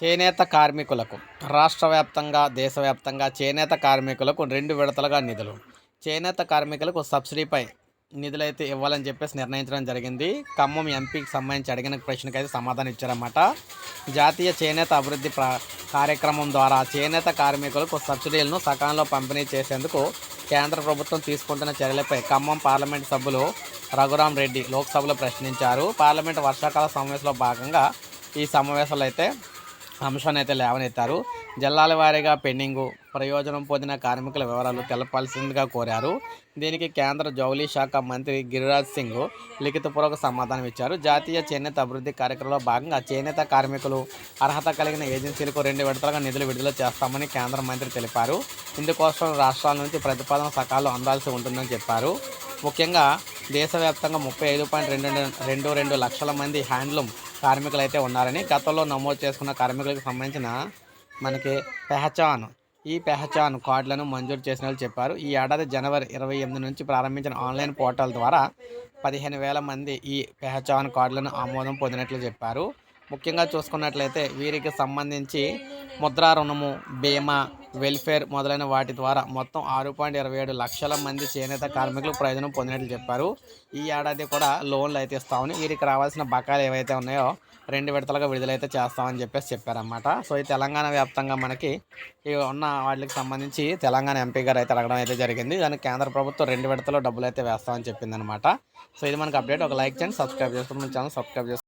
చేనేత కార్మికులకు రాష్ట్ర వ్యాప్తంగా దేశవ్యాప్తంగా చేనేత కార్మికులకు రెండు విడతలుగా నిధులు. చేనేత కార్మికులకు సబ్సిడీపై నిధులైతే ఇవ్వాలని చెప్పేసి నిర్ణయించడం జరిగింది. ఖమ్మం ఎంపీకి సంబంధించి అడిగిన ప్రశ్నకి అయితే సమాధానం ఇచ్చారన్నమాట. జాతీయ చేనేత అభివృద్ధి కార్యక్రమం ద్వారా చేనేత కార్మికులకు సబ్సిడీలను సకాలంలో పంపిణీ చేసేందుకు కేంద్ర ప్రభుత్వం తీసుకుంటున్న చర్యలపై ఖమ్మం పార్లమెంట్ సభ్యులు రఘురాం రెడ్డి లోక్సభలో ప్రశ్నించారు. పార్లమెంట్ వర్షాకాల సమావేశంలో భాగంగా ఈ సమావేశాలు అయితే అంశాన్ని అయితే లేవనెత్తారు. జిల్లాల వారీగా పెండింగు ప్రయోజనం పొందిన కార్మికుల వివరాలు తెలపాల్సిందిగా కోరారు. దీనికి కేంద్ర జౌలీ శాఖ మంత్రి గిరిరాజ్ సింగ్ లిఖితపూర్వక సమాధానం ఇచ్చారు. జాతీయ చేనేత అభివృద్ధి కార్యక్రమంలో భాగంగా చేనేత కార్మికులు అర్హత కలిగిన ఏజెన్సీలకు రెండు విడతలుగా నిధులు విడుదల చేస్తామని కేంద్ర మంత్రి తెలిపారు. ఇందుకోసం రాష్ట్రాల నుంచి ప్రతిపాదన సకాలం అందాల్సి ఉంటుందని చెప్పారు. ముఖ్యంగా దేశవ్యాప్తంగా ముప్పై ఐదు పాయింట్ రెండు రెండు రెండు లక్షల మంది హ్యాండ్లూమ్ కార్మికులు అయితే ఉన్నారని గతంలో నమోదు చేసుకున్న కార్మికులకు సంబంధించిన మనకి పెహచాన్ ఈ పెహచాన్ కార్డులను మంజూరు చేసిన వాళ్ళు చెప్పారు. ఈ ఏడాది జనవరి ఇరవై ఎనిమిది నుంచి ప్రారంభించిన ఆన్లైన్ పోర్టల్ ద్వారా పదిహేను వేల మంది ఈ పెహచాన్ కార్డులను ఆమోదం పొందినట్లు చెప్పారు. ముఖ్యంగా చూసుకున్నట్లయితే వీరికి సంబంధించి ముద్రా రుణము బీమా వెల్ఫేర్ మొదలైన వాటి ద్వారా మొత్తం ఆరు పాయింట్ ఇరవై ఏడు లక్షల మంది చేనేత కార్మికులు ప్రయోజనం పొందినట్లు చెప్పారు. ఈ ఏడాది కూడా లోన్లు అయితే ఇస్తామని వీరికి రావాల్సిన బకాయిలు ఏవైతే ఉన్నాయో రెండు విడతలుగా విడుదలైతే చేస్తామని చెప్పేసి చెప్పారనమాట సో ఈ తెలంగాణ వ్యాప్తంగా మనకి ఉన్న వాటికి సంబంధించి తెలంగాణ ఎంపీ గారు అయితే అడగడం అయితే జరిగింది. దానికి కేంద్ర ప్రభుత్వం రెండు విడతలో డబ్బులు అయితే వేస్తామని చెప్పిందనమాట సో ఇది మనకి అప్డేట్. ఒక లైక్ చేయండి సబ్స్క్రైబ్ చేసుకోండి. మన ఛానల్ సబ్స్క్రైబ్ చేసుకోండి.